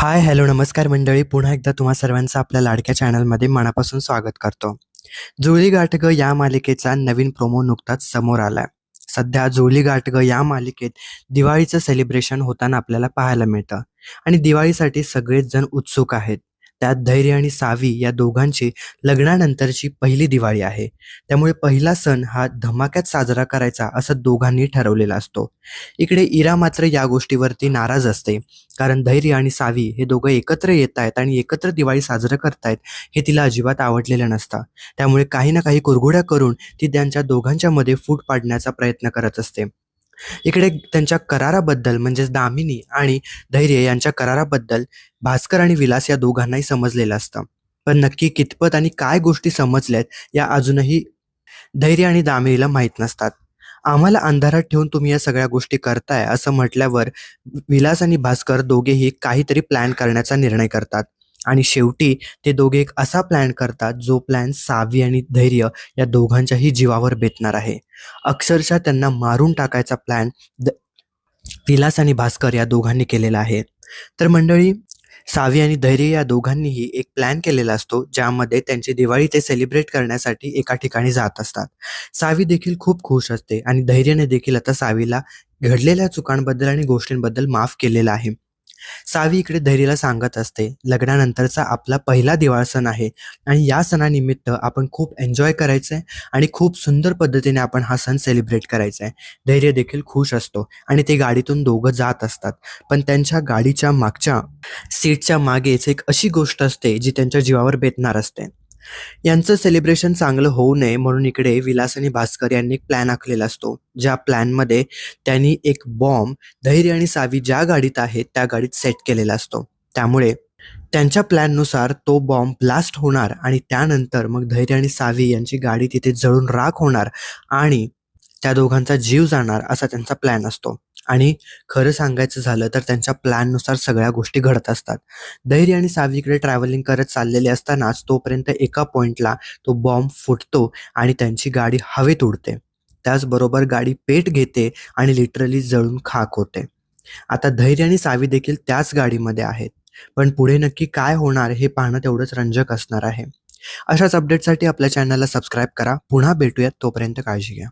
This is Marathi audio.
हाय, हॅलो, नमस्कार मंडळी. पुन्हा एकदा तुम्हा सर्वांचं आपल्या लाडक्या चॅनलमध्ये मनापासून स्वागत करतो. जुळी गाठग या मालिकेचा नवीन प्रोमो नुकताच समोर आलाय. सध्या जुळी गाठग या मालिकेत दिवाळीचं सेलिब्रेशन होताना आपल्याला पाहायला मिळतं आणि दिवाळीसाठी सगळेच जण उत्सुक आहेत. त्यात धैर्य आणि सावी या दोघांची लग्नानंतरची पहिली दिवाळी आहे. त्यामुळे पहिला सण हा धमाक्यात साजरा करायचा असं दोघांनी ठरवलेला असतो. इकडे इरा मात्र या गोष्टीवरती नाराज असते. कारण धैर्य आणि सावी हे दोघं एकत्र येत आहेत आणि एकत्र दिवाळी साजरं करतायत हे तिला अजिबात आवडलेलं नसतं. त्यामुळे काही ना काही कुरघोड्या करून ती त्यांच्या दोघांच्यामध्ये फूट पाडण्याचा प्रयत्न करत असते. इकडे त्यांच्या कराराबद्दल म्हणजेच दामिनी आणि धैर्य यांच्या कराराबद्दल भास्कर आणि विलास या दोघांनाही समजलेलं असतं. पण नक्की कितपत आणि काय गोष्टी समजल्यात या अजूनही धैर्य आणि दामिनीला माहीत नसतात. आम्हाला अंधारात ठेवून तुम्ही या सगळ्या गोष्टी करताय असं म्हटल्यावर विलास आणि भास्कर दोघेही काहीतरी प्लॅन करण्याचा निर्णय करतात आणि शेवटी ते दोघे एक असा प्लॅन करतात जो प्लॅन सावी आणि धैर्य या दोघांच्याही जीवावर बेतणार आहे. अक्षरशः त्यांना मारून टाकायचा प्लॅन द विलास आणि भास्कर या दोघांनी केलेला आहे. तर मंडळी सावी आणि धैर्य या दोघांनीही एक प्लॅन केलेला असतो ज्यामध्ये त्यांची दिवाळी ते सेलिब्रेट करण्यासाठी एका ठिकाणी जात असतात. सावी देखील खूप खुश असते आणि धैर्याने देखील आता सावीला घडलेल्या चुकांबद्दल आणि गोष्टींबद्दल माफ केलेलं आहे. सावी इकडे धैर्यला सांगत असते, लग्नानंतरचा आपला पहिला दिवाळ सण आहे आणि या सणानिमित्त आपण खूप एन्जॉय करायचंय आणि खूप सुंदर पद्धतीने आपण हा सण सेलिब्रेट करायचा आहे. धैर्य देखील खुश असतो आणि ते गाडीतून दोघं जात असतात. पण त्यांच्या गाडीच्या मागच्या सीटच्या मागेच एक अशी गोष्ट असते जी त्यांच्या जीवावर बेतणार असते. यांचं सेलिब्रेशन चांगलं होऊ नये म्हणून इकडे विलास आणि भास्कर यांनी एक प्लॅन आखलेला असतो. ज्या प्लॅनमध्ये त्यांनी एक बॉम्ब धैर्य आणि सावी ज्या गाडीत आहेत त्या गाडीत सेट केलेला असतो. त्यामुळे त्यांच्या प्लॅननुसार तो बॉम्ब ब्लास्ट होणार आणि त्यानंतर मग धैर्य आणि सावी यांची गाडी तिथे जळून राख होणार आणि त्या दोघांचा जीव जाणार असा त्यांचा प्लॅन असतो. आणि खरं सांगायचं झालं तर त्यांच्या प्लॅननुसार सगळ्या गोष्टी घडत असतात. धैर्य आणि सावीकडे ट्रॅव्हलिंग करत चाललेले असतानाच तोपर्यंत एका पॉईंटला तो बॉम्ब फुटतो आणि त्यांची गाडी हवेत उडते. त्याचबरोबर गाडी पेट घेते आणि लिटरली जळून खाक होते. आता धैर्य आणि सावी देखील त्याच गाडीमध्ये आहेत. पण पुढे नक्की काय होणार हे पाहणं तेवढंच रंजक असणार आहे. अशाच अपडेटसाठी आपल्या चॅनलला सबस्क्राईब करा. पुन्हा भेटूयात तोपर्यंत काळजी घ्या.